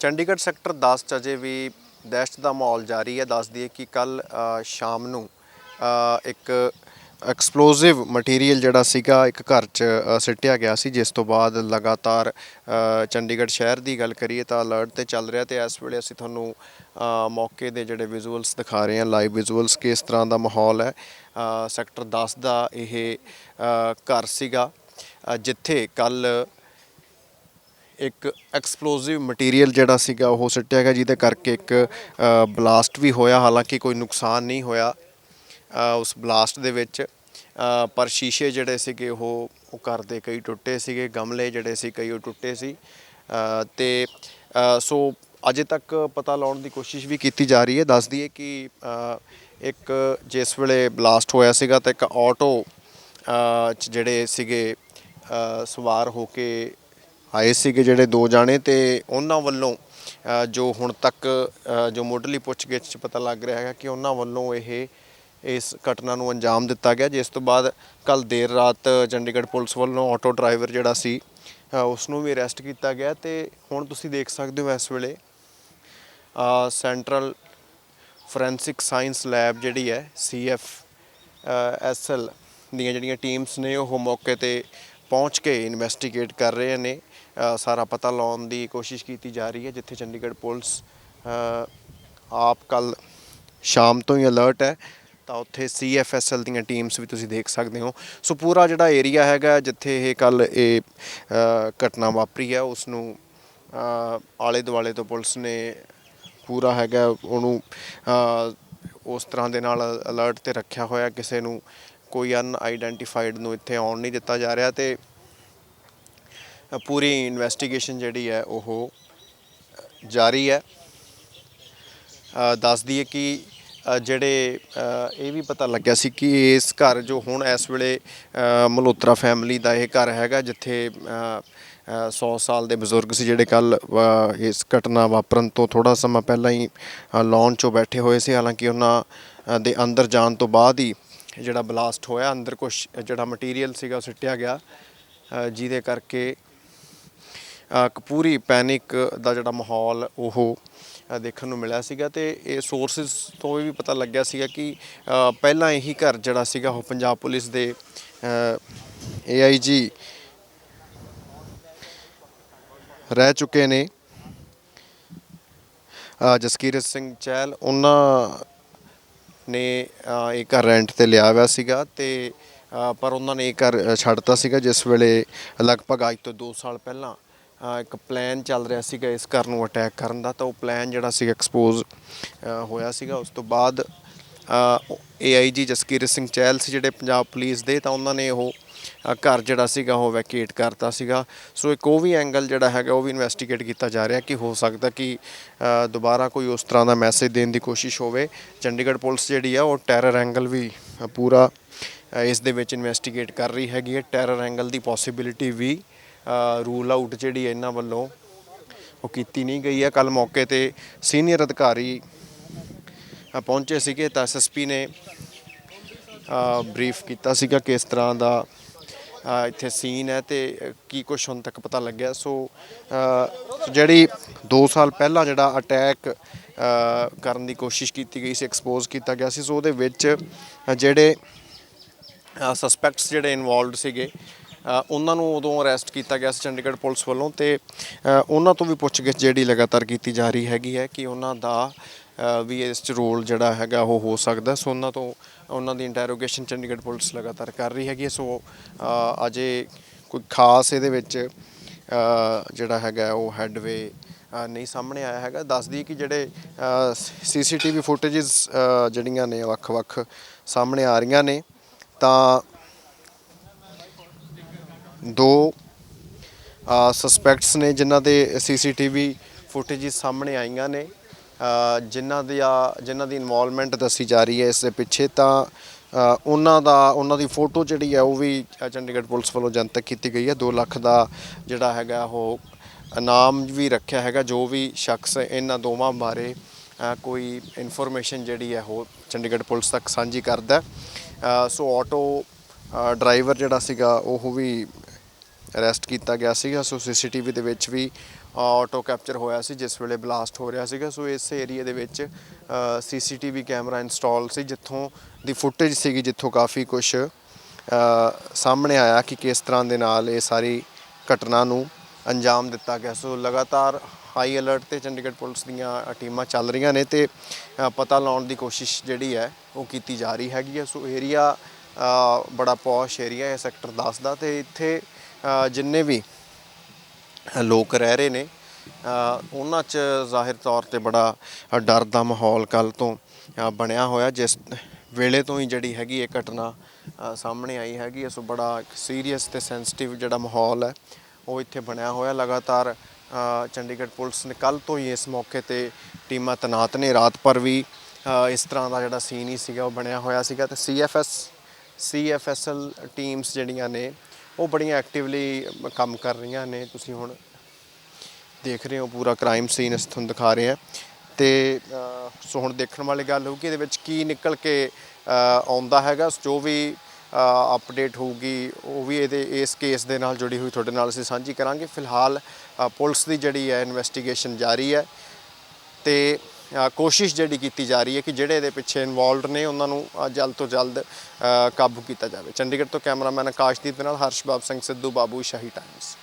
Chandigarh sector 10 ਚ ਅਜੇ ਵੀ ਦਹਿਸ਼ਤ ਦਾ ਮਾਹੌਲ ਜਾਰੀ ਹੈ। ਦੱਸ ਦਈਏ ਕਿ ਕੱਲ ਸ਼ਾਮ ਨੂੰ ਇੱਕ ਐਕਸਪਲੋਸਿਵ ਮਟੀਰੀਅਲ ਜਿਹੜਾ ਸੀਗਾ, ਇੱਕ ਘਰ 'ਚ ਸਿੱਟਿਆ ਗਿਆ ਸੀ, ਜਿਸ ਤੋਂ ਬਾਅਦ ਲਗਾਤਾਰ ਚੰਡੀਗੜ੍ਹ ਸ਼ਹਿਰ ਦੀ ਗੱਲ ਕਰੀਏ ਤਾਂ ਅਲਰਟ ਤੇ ਚੱਲ ਰਿਹਾ ਤੇ ਇਸ ਵੇਲੇ ਅਸੀਂ ਤੁਹਾਨੂੰ ਮੌਕੇ ਦੇ ਜਿਹੜੇ ਵਿਜ਼ੂਅਲਸ ਦਿਖਾ ਰਹੇ ਹਾਂ ਲਾਈਵ ਵਿਜ਼ੂਅਲਸ ਕਿ ਇਸ ਤਰ੍ਹਾਂ ਦਾ ਮਾਹੌਲ ਹੈ। ਸੈਕਟਰ 10 ਦਾ ਇਹ ਘਰ ਸੀਗਾ ਜਿੱਥੇ ਕੱਲ ਇੱਕ ਐਕਸਪਲੋਸਿਵ ਮਟੀਰੀਅਲ ਜਿਹੜਾ ਸੀਗਾ ਉਹ ਸਿੱਟਿਆ ਗਿਆ ਜਿਹਦੇ ਕਰਕੇ ਇੱਕ ਬਲਾਸਟ ਵੀ ਹੋਇਆ। ਹਾਲਾਂਕਿ ਕੋਈ ਨੁਕਸਾਨ ਨਹੀਂ ਹੋਇਆ ਉਸ ਬਲਾਸਟ ਦੇ ਵਿੱਚ। ਪਰ ਸ਼ੀਸ਼ੇ ਜਿਹੜੇ ਸੀਗੇ ਉਹ ਉਹ ਘਰ ਦੇ ਕਈ ਟੁੱਟੇ ਸੀਗੇ ਗਮਲੇ ਜਿਹੜੇ ਸੀ ਕਈ ਉਹ ਟੁੱਟੇ ਸੀ। ਅ, ਤੇ ਸੋ ਅਜੇ ਤੱਕ ਪਤਾ ਲਾਉਣ ਦੀ ਕੋਸ਼ਿਸ਼ ਵੀ ਕੀਤੀ ਜਾ ਰਹੀ ਹੈ। ਦੱਸ ਦਈਏ ਕਿ ਇੱਕ ਜਿਸ ਵੇਲੇ ਬਲਾਸਟ ਹੋਇਆ ਸੀਗਾ ਤਾਂ ਇੱਕ ਆਟੋ 'ਚ ਜਿਹੜੇ ਸੀਗੇ ਸਵਾਰ ਹੋ ਕੇ ਆਏ ਸੀਗੇ ਜਿਹੜੇ ਦੋ ਜਾਣੇ ਤੇ ਉਹਨਾਂ ਵੱਲੋਂ ਜੋ ਹੁਣ ਤੱਕ ਜੋ ਮੁੱਢਲੀ ਪੁੱਛਗਿੱਛ 'ਚ ਪਤਾ ਲੱਗ ਰਿਹਾ ਹੈਗਾ ਕਿ ਉਹਨਾਂ ਵੱਲੋਂ ਇਹ ਇਸ ਘਟਨਾ ਨੂੰ ਅੰਜਾਮ ਦਿੱਤਾ ਗਿਆ ਜਿਸ ਤੋਂ ਬਾਅਦ ਕੱਲ ਦੇਰ ਰਾਤ ਚੰਡੀਗੜ੍ਹ ਪੁਲਿਸ ਵੱਲੋਂ ਆਟੋ ਡਰਾਈਵਰ ਜਿਹੜਾ ਸੀ ਅ, ਉਸ ਨੂੰ ਵੀ ਅਰੈਸਟ ਕੀਤਾ ਗਿਆ ਤੇ ਹੁਣ ਤੁਸੀਂ ਦੇਖ ਸਕਦੇ ਹੋ ਇਸ ਵੇਲੇ ਸੈਂਟਰਲ ਫੋਰੈਂਸਿਕ ਸਾਇੰਸ ਲੈਬ ਜਿਹੜੀ ਹੈ ਸੀਐਫ ਐਸਐਲ ਦੀਆਂ ਜਿਹੜੀਆਂ ਟੀਮਸ ਨੇ ਉਹ ਮੌਕੇ ਤੇ ਪਹੁੰਚ ਕੇ ਇਨਵੈਸਟੀਗੇਟ ਕਰ ਰਹੇ ਨੇ। ਸਾਰਾ ਪਤਾ ਲਾਉਣ ਦੀ ਕੋਸ਼ਿਸ਼ ਕੀਤੀ ਜਾ ਰਹੀ ਹੈ, ਜਿੱਥੇ ਚੰਡੀਗੜ੍ਹ ਪੁਲਿਸ ਆਪ ਕੱਲ ਸ਼ਾਮ ਤੋਂ ਹੀ ਅਲਰਟ ਹੈ। ਤਾਂ ਉੱਥੇ ਸੀਐਫਐਸਐਲ ਦੀਆਂ ਟੀਮਸ ਵੀ ਤੁਸੀਂ ਦੇਖ ਸਕਦੇ ਹੋ। ਸੋ ਪੂਰਾ ਜਿਹੜਾ ਏਰੀਆ ਹੈਗਾ, ਜਿੱਥੇ ਇਹ ਕੱਲ ਇਹ ਘਟਨਾ ਵਾਪਰੀ ਹੈ ਉਸ ਨੂੰ ਆਲੇ ਦੁਆਲੇ ਤੋਂ ਪੁਲਿਸ ਨੇ ਪੂਰਾ ਹੈਗਾ, ਉਹਨੂੰ ਉਸ ਤਰ੍ਹਾਂ ਦੇ ਨਾਲ ਅਲਰਟ ਤੇ ਰੱਖਿਆ ਹੋਇਆ, ਕਿਸੇ ਨੂੰ ਕੋਈ ਅਨਆਇਡੈਂਟੀਫਾਈਡ ਨੂੰ ਇੱਥੇ ਆਉਣ ਨਹੀਂ ਦਿੱਤਾ ਜਾ ਰਿਹਾ ਤੇ ਪੂਰੀ ਇਨਵੈਸਟੀਗੇਸ਼ਨ ਜਿਹੜੀ ਹੈ ਉਹ ਜਾਰੀ ਹੈ। ਅ, ਦੱਸ ਦਈਏ ਕਿ ਜਿਹੜੇ ਇਹ ਵੀ ਪਤਾ ਲੱਗਿਆ ਸੀ ਕਿ ਇਸ ਘਰ ਜੋ ਹੁਣ ਇਸ ਵੇਲੇ ਅ, ਮਲਹੋਤਰਾ ਫੈਮਿਲੀ ਦਾ ਇਹ ਘਰ ਹੈਗਾ ਜਿੱਥੇ ਅ, 100 ਸਾਲ ਦੇ ਬਜ਼ੁਰਗ ਸੀ ਜਿਹੜੇ ਕੱਲ ਇਸ ਘਟਨਾ ਵਾਪਰਨ ਤੋਂ ਥੋੜਾ ਸਮਾਂ ਪਹਿਲਾਂ ਹੀ ਲਾਉਣ 'ਚੋਂ ਬੈਠੇ ਹੋਏ ਸੀ। ਹਾਲਾਂਕਿ ਉਹਨਾਂ ਦੇ ਅੰਦਰ ਜਾਣ ਤੋਂ ਬਾਅਦ ਹੀ ਜਿਹੜਾ ਬਲਾਸਟ ਹੋਇਆ ਅੰਦਰ ਕੁਝ ਜਿਹੜਾ ਮਟੀਰੀਅਲ ਸੀਗਾ ਉਹ ਸਿੱਟਿਆ ਗਿਆ ਜਿਹਦੇ ਕਰਕੇ ਇੱਕ ਪੂਰੀ ਪੈਨਿਕ ਦਾ ਜਿਹੜਾ ਮਾਹੌਲ ਉਹ ਦੇਖਣ ਨੂੰ ਮਿਲਿਆ ਸੀਗਾ ਤੇ ਇਹ ਸੋਰਸਸ ਤੋਂ ਇਹ ਵੀ ਪਤਾ ਲੱਗਿਆ ਸੀਗਾ ਕਿ ਪਹਿਲਾਂ ਇਹੀ ਘਰ ਜਿਹੜਾ ਸੀਗਾ ਉਹ ਪੰਜਾਬ ਪੁਲਿਸ ਦੇ ਏਆਈਜੀ ਰਹਿ ਚੁੱਕੇ ਨੇ। ਜਸਕੀਰਤ ਸਿੰਘ ਚਹਿਲ ਉਹਨਾਂ ਨੇ ਇਹ ਘਰ ਰੈਂਟ ਤੇ ਲਿਆ ਹੋਇਆ ਸੀਗਾ ਤੇ ਪਰ ਉਹਨਾਂ ਨੇ ਇਹ ਘਰ ਅ, ਛੱਡਤਾ ਸੀਗਾ ਜਿਸ ਵੇਲੇ ਲਗਭਗ ਅੱਜ ਤੋਂ 2 ਸਾਲ ਪਹਿਲਾਂ। ਇੱਕ ਪਲਾਨ ਚੱਲ ਰਿਹਾ ਸੀਗਾ ਇਸ ਘਰ ਨੂੰ ਅਟੈਕ ਕਰਨ ਦਾ, ਤਾਂ ਉਹ ਪਲਾਨ ਜਿਹੜਾ ਸੀਗਾ ਐਕਸਪੋਜ਼ ਹੋਇਆ ਸੀਗਾ। ਉਸ ਤੋਂ ਬਾਅਦ ਏਆਈਜੀ ਜਸਕੀਰ ਸਿੰਘ ਚਹਿਲ ਸੀ ਜਿਹੜੇ ਪੰਜਾਬ ਪੁਲਿਸ ਦੇ, ਤਾਂ ਉਹਨਾਂ ਨੇ ਉਹ ਘਰ ਜਿਹੜਾ ਸੀਗਾ ਉਹ ਵੈਕੇਟ ਕਰਤਾ ਸੀਗਾ। ਸੋ ਇੱਕ ਉਹ ਵੀ ਐਂਗਲ ਜਿਹੜਾ ਹੈਗਾ, ਉਹ ਵੀ ਇਨਵੈਸਟੀਗੇਟ ਕੀਤਾ ਜਾ ਰਿਹਾ ਕਿ ਹੋ ਸਕਦਾ ਕਿ ਦੁਬਾਰਾ ਕੋਈ ਉਸ ਤਰ੍ਹਾਂ ਦਾ ਮੈਸੇਜ ਦੇਣ ਦੀ ਕੋਸ਼ਿਸ਼ ਹੋਵੇ। ਚੰਡੀਗੜ੍ਹ ਪੁਲਿਸ ਜਿਹੜੀ ਆ, ਉਹ ਟੈਰਰ ਐਂਗਲ ਵੀ ਪੂਰਾ ਇਸ ਦੇ ਵਿੱਚ ਇਨਵੈਸਟੀਗੇਟ ਕਰ ਰਹੀ ਹੈਗੀ ਹੈ। ਟੈਰਰ ਐਂਗਲ ਦੀ ਪੋਸਿਬਿਲਿਟੀ ਵੀ ਰੂਲ ਆਊਟ ਜਿਹੜੀ ਇਹਨਾਂ ਵੱਲੋਂ ਉਹ ਕੀਤੀ ਨਹੀਂ ਗਈ ਹੈ। ਕੱਲ ਮੌਕੇ ਤੇ ਸੀਨੀਅਰ ਅਧਿਕਾਰੀ ਪਹੁੰਚੇ ਸੀਗੇ ਤਾਂ ਐਸਐਸਪੀ ਨੇ ਬਰੀਫ ਕੀਤਾ ਸੀਗਾ ਕਿਸ ਤਰ੍ਹਾਂ ਦਾ ਇੱਥੇ ਸੀਨ ਹੈ ਤੇ ਕੀ ਕੁਝ ਹੁਣ ਤੱਕ ਪਤਾ ਲੱਗਿਆ। ਸੋ ਜਿਹੜੀ 2 ਸਾਲ ਪਹਿਲਾਂ ਜਿਹੜਾ ਅਟੈਕ ਕਰਨ ਦੀ ਕੋਸ਼ਿਸ਼ ਕੀਤੀ ਗਈ ਸੀ ਐਕਸਪੋਜ਼ ਕੀਤਾ ਗਿਆ ਸੀ, ਸੋ ਉਹਦੇ ਵਿੱਚ ਜਿਹੜੇ ਸਸਪੈਕਟਸ ਜਿਹੜੇ ਇਨਵੋਲਵਡ ਸੀਗੇ ਉਹਨਾਂ ਨੂੰ ਉਦੋਂ ਅਰੈਸਟ ਕੀਤਾ ਗਿਆ ਸੀ ਚੰਡੀਗੜ੍ਹ ਪੁਲਿਸ ਵੱਲੋਂ ਤੇ ਉਹਨਾਂ ਤੋਂ ਵੀ ਪੁੱਛਗਿੱਛ ਜਿਹੜੀ ਲਗਾਤਾਰ ਕੀਤੀ ਜਾ ਰਹੀ ਹੈਗੀ ਹੈ ਕਿ ਉਹਨਾਂ ਦਾ ਵੀ ਇਸ 'ਚ ਰੋਲ ਜਿਹੜਾ ਹੈਗਾ ਉਹ ਹੋ ਸਕਦਾ ਸੋ ਉਹਨਾਂ ਤੋਂ ਉਹਨਾਂ ਦੀ ਇੰਟਰੋਗੇਸ਼ਨ ਚੰਡੀਗੜ੍ਹ ਪੁਲਿਸ ਲਗਾਤਾਰ ਕਰ ਰਹੀ ਹੈਗੀ ਹੈ। ਸੋ ਅਜੇ ਕੋਈ ਖਾਸ ਇਹਦੇ ਵਿੱਚ ਜਿਹੜਾ ਹੈਗਾ ਉਹ ਹੈਡਵੇ ਨਹੀਂ ਸਾਹਮਣੇ ਆਇਆ ਹੈਗਾ ਦੱਸਦੀ ਕਿ ਜਿਹੜੇ ਸੀਸੀਟੀਵੀ ਫੁਟੇजेस ਜਿਹੜੀਆਂ ਨੇ, ਵੱਖ-ਵੱਖ ਸਾਹਮਣੇ ਆ ਰਹੀਆਂ ਨੇ, ਤਾਂ ਦੋ ਸਸਪੈਕਟਸ ਨੇ ਜਿਨ੍ਹਾਂ ਦੇ ਸੀਸੀਟੀਵੀ ਫੁਟੇਜਿਸ ਸਾਹਮਣੇ ਆਈਆਂ ਨੇ ਜਿਨ੍ਹਾਂ ਦੀ ਜਿਨ੍ਹਾਂ ਦੀ ਇਨਵੋਲਵਮੈਂਟ ਦੱਸੀ ਜਾ ਰਹੀ ਹੈ ਇਸ ਦੇ ਪਿੱਛੇ ਤਾਂ ਉਹਨਾਂ ਦਾ, ਉਹਨਾਂ ਦੀ ਫੋਟੋ ਜਿਹੜੀ ਹੈ ਉਹ ਵੀ ਚੰਡੀਗੜ੍ਹ ਪੁਲਿਸ ਵੱਲੋਂ ਜਨਤਕ ਕੀਤੀ ਗਈ ਹੈ। 2 ਲੱਖ ਦਾ ਜਿਹੜਾ ਹੈਗਾ ਉਹ ਇਨਾਮ ਵੀ ਰੱਖਿਆ ਹੈਗਾ, ਜੋ ਵੀ ਸ਼ਖਸ ਇਹਨਾਂ ਦੋਵਾਂ ਬਾਰੇ ਕੋਈ ਇਨਫੋਰਮੇਸ਼ਨ ਜਿਹੜੀ ਹੈ ਉਹ ਚੰਡੀਗੜ੍ਹ ਪੁਲਿਸ ਤੱਕ ਸਾਂਝੀ ਕਰਦਾ ਸੋ ਆਟੋ ਡਰਾਈਵਰ ਜਿਹੜਾ ਸੀਗਾ ਉਹ ਵੀ ਅਰੈਸਟ ਕੀਤਾ ਗਿਆ ਸੀਗਾ, ਸੋ ਸੀਸੀਟੀਵੀ ਦੇ ਵਿੱਚ ਵੀ ਆਟੋ ਕੈਪਚਰ ਹੋਇਆ ਸੀ, ਜਿਸ ਵੇਲੇ ਬਲਾਸਟ ਹੋ ਰਿਹਾ ਸੀਗਾ। ਸੋ ਇਸ ਏਰੀਆ ਦੇ ਵਿੱਚ ਸੀਸੀਟੀਵੀ ਕੈਮਰਾ ਇੰਸਟਾਲ ਸੀ, ਜਿੱਥੋਂ ਦੀ ਫੁਟੇਜ ਸੀਗੀ, ਜਿੱਥੋਂ ਕਾਫੀ ਕੁਝ ਸਾਹਮਣੇ ਆਇਆ ਕਿ ਕਿਸ ਤਰ੍ਹਾਂ ਦੇ ਨਾਲ ਇਹ ਸਾਰੀ ਘਟਨਾ ਨੂੰ ਅੰਜਾਮ ਦਿੱਤਾ ਗਿਆ। ਸੋ ਲਗਾਤਾਰ ਹਾਈ ਅਲਰਟ ਤੇ ਚੰਡੀਗੜ੍ਹ ਪੁਲਿਸ ਦੀਆਂ ਟੀਮਾਂ ਚੱਲ ਰਹੀਆਂ ਨੇ ਤੇ ਪਤਾ ਲਾਉਣ ਦੀ ਕੋਸ਼ਿਸ਼ ਜਿਹੜੀ ਹੈ, ਉਹ ਕੀਤੀ ਜਾ ਰਹੀ ਹੈਗੀ ਹੈ। ਸੋ ਏਰੀਆ ਬੜਾ ਪੌਸ਼ ਏਰੀਆ ਹੈ ਸੈਕਟਰ 10 ਦਾ ਤੇ ਇੱਥੇ ਜਿੰਨੇ ਵੀ ਲੋਕ ਰਹਿ ਰਹੇ ਨੇ ਉਹਨਾਂ 'ਚ ਜ਼ਾਹਿਰ ਤੌਰ ਤੇ ਬੜਾ ਡਰ ਦਾ ਮਾਹੌਲ ਕੱਲ ਤੋਂ ਬਣਿਆ ਹੋਇਆ। ਜਿਸ ਵੇਲੇ ਤੋਂ ਹੀ ਜਿਹੜੀ ਹੈਗੀ ਇਹ ਘਟਨਾ ਸਾਹਮਣੇ ਆਈ ਹੈਗੀ ਹੈ। ਸੋ ਬੜਾ ਸੀਰੀਅਸ ਤੇ ਸੈਂਸਿਟਿਵ ਜਿਹੜਾ ਮਾਹੌਲ ਹੈ, ਉਹ ਇੱਥੇ ਬਣਿਆ ਹੋਇਆ। ਲਗਾਤਾਰ ਚੰਡੀਗੜ੍ਹ ਪੁਲਿਸ ਨੇ ਕੱਲ ਤੋਂ ਹੀ ਇਸ ਮੌਕੇ ਤੇ ਟੀਮਾਂ ਤੈਨਾਤ ਨੇ। ਰਾਤ ਪਰ ਵੀ ਇਸ ਤਰ੍ਹਾਂ ਦਾ ਜਿਹੜਾ ਸੀਨ ਹੀ ਸੀਗਾ, ਉਹ ਬਣਿਆ ਹੋਇਆ ਸੀਗਾ। ਤੇ ਸੀਐਫਐਸ ਸੀਐਫਐਸਐਲ ਟੀਮਸ ਜਿਹੜੀਆਂ ਨੇ ਉਹ ਬੜੀਆਂ ਐਕਟਿਵਲੀ ਕੰਮ ਕਰ ਰਹੀਆਂ ਨੇ, ਤੁਸੀਂ ਹੁਣ ਦੇਖ ਰਹੇ ਹੋ ਪੂਰਾ ਕ੍ਰਾਈਮ ਸੀਨ ਅਸੀਂ ਤੁਹਾਨੂੰ ਦਿਖਾ ਰਹੇ ਹਾਂ। ਤੇ ਸੋ ਹੁਣ ਦੇਖਣ ਵਾਲੀ ਗੱਲ ਹੋਊਗੀ, ਇਹਦੇ ਵਿੱਚ ਕੀ ਨਿਕਲ ਕੇ ਆਉਂਦਾ ਹੈਗਾ। ਜੋ ਵੀ ਅਪਡੇਟ ਹੋਊਗੀ, ਉਹ ਵੀ ਇਹਦੇ, ਇਸ ਕੇਸ ਦੇ ਨਾਲ ਜੁੜੀ ਹੋਈ ਤੁਹਾਡੇ ਨਾਲ ਅਸੀਂ ਸਾਂਝੀ ਕਰਾਂਗੇ। ਫਿਲਹਾਲ ਪੁਲਿਸ ਦੀ ਜਿਹੜੀ ਹੈ ਇਨਵੈਸਟੀਗੇਸ਼ਨ ਜਾਰੀ ਹੈ। ਤੇ ਕੋਸ਼ਿਸ਼ ਜਿਹੜੀ ਕੀਤੀ ਜਾ ਰਹੀ ਹੈ ਕਿ ਜਿਹੜੇ ਇਹਦੇ ਪਿੱਛੇ ਇਨਵੋਲਵਡ ਨੇ, ਉਹਨਾਂ ਨੂੰ ਜਲਦ ਤੋਂ ਜਲਦ ਕਾਬੂ ਕੀਤਾ ਜਾਵੇ। ਚੰਡੀਗੜ੍ਹ ਤੋਂ ਕੈਮਰਾਮੈਨ ਆਕਾਸ਼ਦੀਪ ਦੇ ਨਾਲ ਹਰਸ਼ਬਾਬ ਸਿੰਘ ਸਿੱਧੂ, ਬਾਬੂ ਸ਼ਾਹੀ ਟਾਈਮਸ